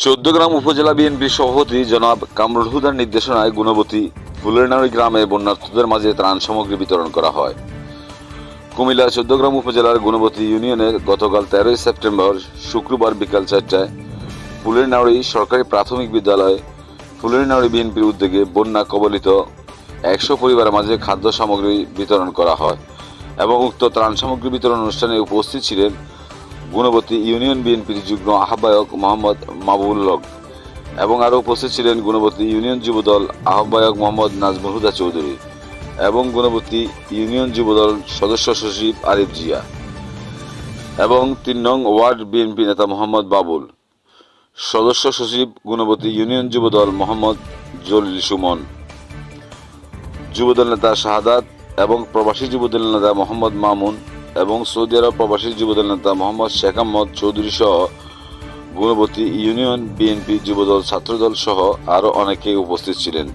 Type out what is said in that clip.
চৌদ্দগ্রাম উপজেলা বিএনপির সভাপতি জনাব কামরুল হুদার নির্দেশনায় গুণবতী ফুলেরনাড়ি গ্রামে বন্যার্থদের মাঝে ত্রাণ সামগ্রী বিতরণ করা হয়। কুমিল্লা চোদ্দগ্রাম উপজেলার গুণবতী ইউনিয়নের গতকাল তেরোই সেপ্টেম্বর শুক্রবার বিকাল চারটায় ফুলেরনাড়ি সরকারি প্রাথমিক বিদ্যালয়ে ফুলেরনাড়ি বিএনপির উদ্যোগে বন্যা কবলিত একশো পরিবারের মাঝে খাদ্য সামগ্রী বিতরণ করা হয় এবং উক্ত ত্রাণ সামগ্রী বিতরণ অনুষ্ঠানে উপস্থিত ছিলেন গুণবতী ইউনিয়ন বিএনপির যুগ্ম আহ্বায়ক মোহাম্মদ মাবুল হক এবং আরও উপস্থিত ছিলেন গুণবতী ইউনিয়ন যুবদল আহ্বায়ক মোহাম্মদ নাজমুল হুদা চৌধুরী এবং গুণবতী ইউনিয়ন যুবদল সদস্য সচিব আরিফ জিয়া এবং তিন নং ওয়ার্ড বিএনপি নেতা মোহাম্মদ বাবুল। সদস্য সচিব গুণবতী ইউনিয়ন যুবদল মোহাম্মদ জলিল সুমন। যুবদল নেতা শাহাদাত এবং প্রবাসী যুবদল নেতা মোহাম্মদ মামুন। এবং সৌদি আরব প্রবাসী যুবদল নেতা মোহাম্মদ শেখ আহমদ চৌধুরী সহ গুণবতী ইউনিয়ন বিএনপি যুবদল ছাত্রদল সহ আরও অনেকে উপস্থিত ছিলেন।